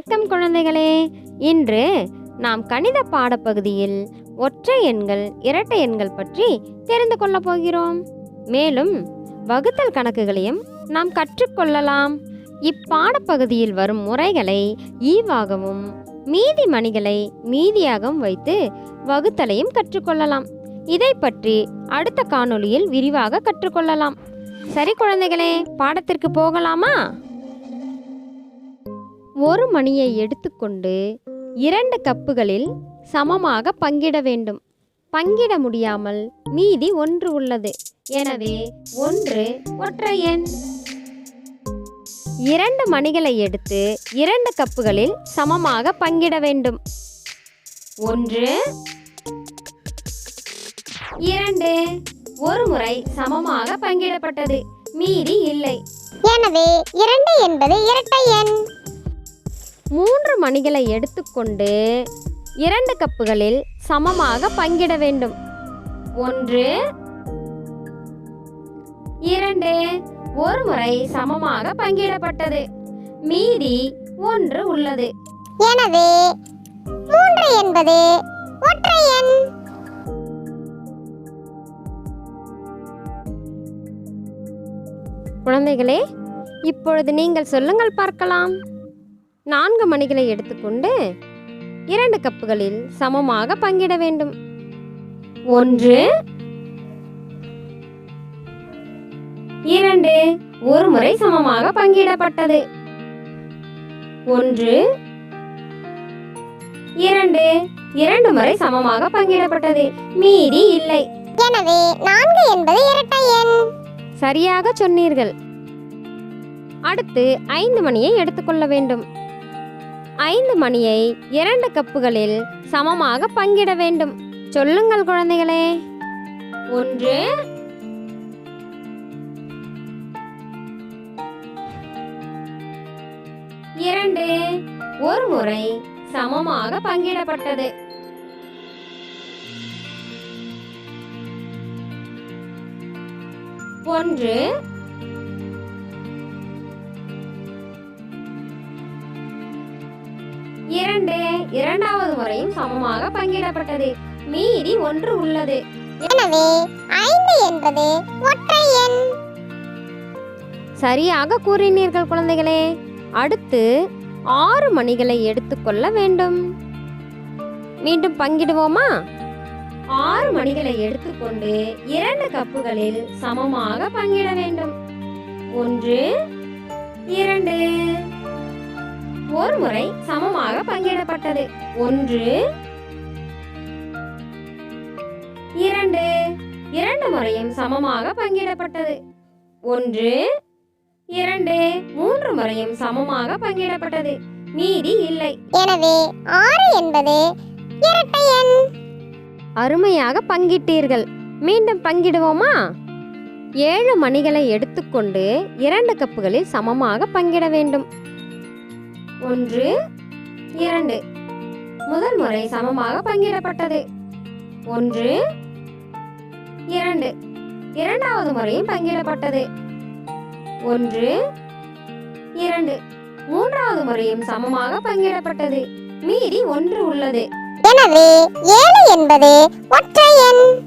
வணக்கம் குழந்தைகளே. இன்று நாம் கணித பாடப்பகுதியில் ஒற்றை எண்கள் இரட்டை எண்கள் பற்றி தெரிந்து கொள்ளப் போகிறோம். மேலும் வகுத்தல் கணக்குகளையும் நாம் கற்றுக்கொள்ளலாம். இப்பாடப்பகுதியில் வரும் முறைகளை ஈவாகவும் மீதி மணிகளை மீதியாகவும் வைத்து வகுத்தலையும் கற்றுக்கொள்ளலாம். இதை பற்றி அடுத்த காணொளியில் விரிவாக கற்றுக்கொள்ளலாம். சரி குழந்தைகளே பாடத்திற்கு போகலாமா? ஒரு மணியை எடுத்துக்கொண்டு இரண்டு கப்புகளில் சமமாக பங்கிட வேண்டும். பங்கிட முடியாமல் மீதி ஒன்று உள்ளது. எனவே ஒன்று ஒற்றை எண். இரண்டு மணிகளை எடுத்து இரண்டு கப்புகளில் சமமாக பங்கிட வேண்டும். ஒன்று. இரண்டு. ஒரு முறை சமமாக பங்கிடப்பட்டது. மீதி இல்லை. எனவே இரண்டு என்பது இரட்டை எண். மணிகளை எடுத்துக்கொண்டு இரண்டு கப்புகளில் சமமாக பங்கிட வேண்டும். ஒன்று இரண்டு ஒரு முறை சமமாக பங்கிடப்பட்டது. மீதி ஒன்று உள்ளது. எனவே மூன்று என்பது ஒற்றை எண். குழந்தைகளே இப்பொழுது நீங்கள் சொல்லுங்கள் பார்க்கலாம். நான்கு மணிகளை எடுத்துக்கொண்டு இரண்டு கப்புகளில் சமமாக பங்கிட வேண்டும். ஒன்று இரண்டு ஒரு முறை சமமாக பங்கிடப்பட்டது. ஒன்று இரண்டு இரண்டு முறை சமமாக பங்கிடப்பட்டது. மீதி இல்லை. எனவே நான்கு என்பது இரட்டை எண். சரியாக சொன்னீர்கள். அடுத்து ஐந்து மணியை எடுத்துக்கொள்ள வேண்டும். ஐந்து மணியை இரண்டு கப்புகளில் சமமாக பங்கிட வேண்டும். சொல்லுங்கள் குழந்தைகளே. ஒன்று. இரண்டு. ஒரு முறை சமமாக பங்கிடப்பட்டது. ஒன்று. இரண்டாவது முறையும் சமமாக பங்கிடப்பட்டது. மீதி ஒன்று உள்ளது. எனவே ஐந்து என்பது ஒற்றை எண். சரியாக கூறினீர்கள் குழந்தைகளே. அடுத்து ஆறு மணிகளை எடுத்துக்கொள்ள வேண்டும். மீண்டும் பங்கிடுவோமா? ஆறு மணிகளை எடுத்துக்கொண்டு இரண்டு கப்புகளில் சமமாக பங்கிட வேண்டும். ஒன்று இரண்டு. முறை சமமாக பங்கிடப்பட்டது. ஒன்று இரண்டு இரண்டு முறையும் சமமாக பங்கிடப்பட்டது. ஒன்று இரண்டு மூன்று முறையும் சமமாக பங்கிடப்பட்டது. மீதி இல்லை. எனவே ஆறு என்பது இரட்டை எண். அருமையாக பங்கிட்டீர்கள். மீண்டும் பங்கிடுவோமா? ஏழு மணிகளை எடுத்துக்கொண்டு இரண்டு கப்புகளில் சமமாக பங்கிட வேண்டும். ஒன்று இரண்டு. முதல் முறை சமமாக பங்கிடப்பட்டது. ஒன்று இரண்டு. இரண்டாவது முறையும் பங்கிடப்பட்டது. ஒன்று இரண்டு. மூன்றாவது முறையும் சமமாக பங்கிடப்பட்டது. மீதி ஒன்று உள்ளது. எனவே ஏழு என்பது ஒற்றை எண்.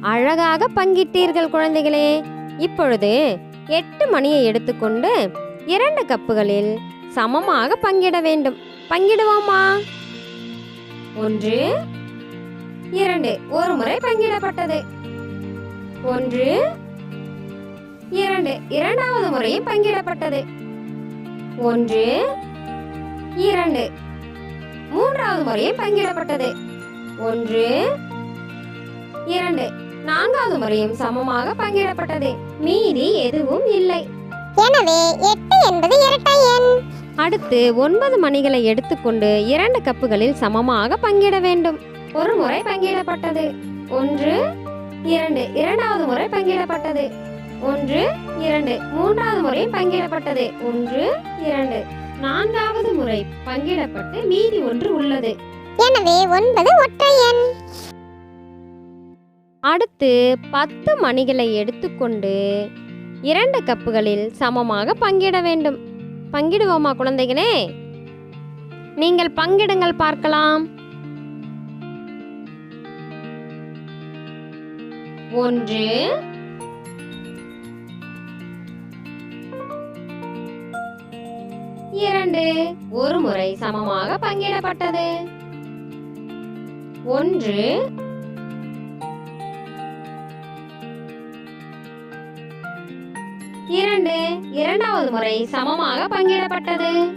அழகாக பங்கிட்டீர்கள் குழந்தைகளே. இப்பொழுது எட்டு மணியை எடுத்துக்கொண்டு இரண்டு கப்புகளில் சமமாக பங்கிட வேண்டும். பங்கிடுவோமா? ஒன்று இரண்டு. ஒரு முறை பங்கிடப்பட்டது. ஒன்று இரண்டு. இரண்டாவது முறையும் பங்கிடப்பட்டது. ஒன்று இரண்டு. மூன்றாவது முறையும் பங்கிடப்பட்டது. ஒன்று இரண்டு. நான்காவது முறையும் சமமாக பங்கிடப்பட்டது. மீதி எதுவும் இல்லை. எனவே எட்டு என்பது இரட்டை எண். அடுத்து ஒன்பது மணிகளை எடுத்துக்கொண்டு இரண்டு கப்புகளில் சமமாக பங்கிட வேண்டும். ஒரு முறை பங்கிடப்பட்டது. ஒன்று இரண்டு இரண்டாவது முறை பங்கிடப்பட்டது. ஒன்று இரண்டு மூன்றாவது முறை பங்கிடப்பட்டது. ஒன்று இரண்டு நான்காவது முறை பங்கிடப்பட்டு மீதி ஒன்று உள்ளது. எனவே ஒன்பது ஒற்றை எண். அடுத்து பத்து மணிகளை எடுத்துக்கொண்டு இரண்டு கப்புகளில் சமமாக பங்கிட வேண்டும். பங்கிடுவோமா குழந்தைகளே? நீங்கள் பங்கிடுங்கள் பார்க்கலாம். ஒன்று. இரண்டு. ஒரு முறை சமமாக பங்கிடப்பட்டது. ஒன்று. இரண்டு இரண்டாவது முறை சமமாக பங்கிடப்பட்டது.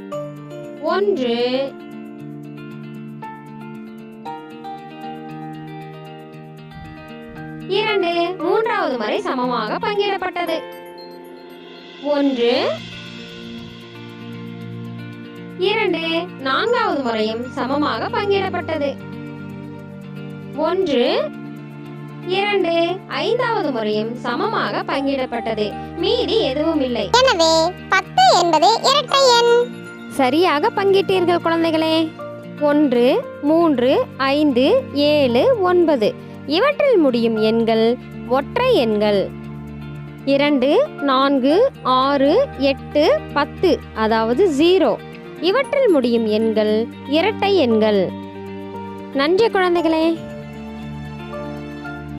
ஒன்று இரண்டு மூன்றாவது முறை சமமாக பங்கிடப்பட்டது. ஒன்று இரண்டு நான்காவது முறையும் சமமாக பங்கிடப்பட்டது. ஒன்று இரண்டு ஐந்தாவது முறையும் சமமாக பங்கிடப்பட்டது. மீதி எதுவும் இல்லை. எனவே பத்து என்பது இரட்டை எண். சரியாக பங்கிட்டீர்கள் குழந்தைகளே. ஒன்று மூன்று ஐந்து ஏழு ஒன்பது. இவற்றில் முடியும் எண்கள் ஒற்றை எண்கள். இரண்டு நான்கு ஆறு எட்டு பத்து அதாவது ஜீரோ. இவற்றில் முடியும் எண்கள் இரட்டை எண்கள். நன்றி குழந்தைகளே.